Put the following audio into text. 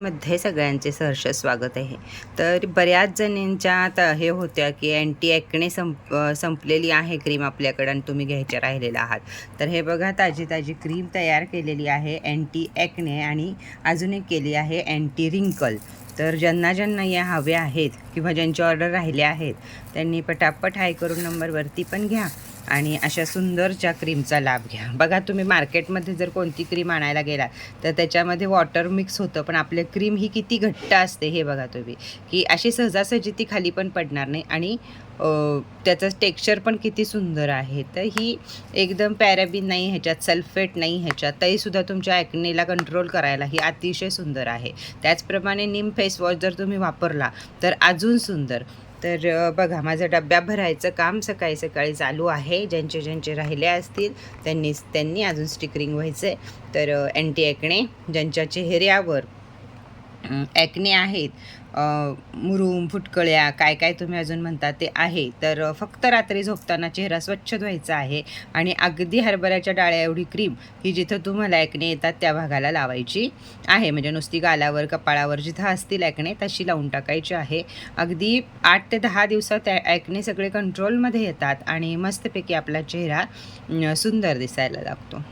मध्ये सगळ्यांचे सहर्ष स्वागत आहे. तर बऱ्याच जणींच्या आता हे होत्या की अँटी ॲक्ने संप संपलेली आहे क्रीम आपल्याकडं आणि तुम्ही घ्यायच्या राहिलेला आहात. तर हे बघा ताजी ताजी क्रीम तयार केलेली आहे अँटी ॲक्ने आणि अजून एक केली आहे अँटी रिंकल. तर ज्यांना ज्यांना या हव्या आहेत किंवा ज्यांची ऑर्डर राहिल्या आहेत त्यांनी पटापट हाय करून नंबरवरती पण घ्या. आणि अशा सुंदरच्या क्रीमचा लाभ घ्या. बघा तुम्ही मार्केटमध्ये जर कोणती क्रीम आणायला गेला तर त्याच्यामध्ये वॉटर मिक्स होतं पण आपले क्रीम ही किती घट्ट असते हे बघा तुम्ही. की अशी सहजासहजी ती खाली पण पडणार नाही आणि त्याचं टेक्स्चर पण किती सुंदर आहे. तर ही एकदम पॅराबिन नाही ह्याच्यात सल्फेट नाही ह्याच्यात तरीसुद्धा तुमच्या ॲक्नेला कंट्रोल करायला ही अतिशय सुंदर आहे. त्याचप्रमाणे निम फेस वॉश जर तुम्ही वापरला तर अजून सुंदर. तर बघा माझं डब्या भरायचं काम सकाळी सकाळी चालू आहे. ज्यांचे ज्यांचे राहिले असतील त्यांनी त्यांनी अजून स्टिकरिंग व्हायचं आहे तर अँटी ऐकणे ज्यांच्या चेहऱ्यावर ॲक्ने आहेत मुरूम फुटकळ्या काय काय तुम्ही अजून म्हणता ते आहे. तर फक्त रात्री झोपताना चेहरा स्वच्छ धुवायचा आहे आणि अगदी हरभऱ्याच्या डाळ्या एवढी क्रीम ही जिथं तुम्हाला ॲक्ने येतात त्या भागाला लावायची आहे. म्हणजे नुसती गालावर कपाळावर जिथं असतील ॲक्ने तशी लावून टाकायची आहे. अगदी आठ ते दहा दिवसात ॲक्ने सगळे कंट्रोलमध्ये येतात आणि मस्तपैकी आपला चेहरा सुंदर दिसायला लागतो.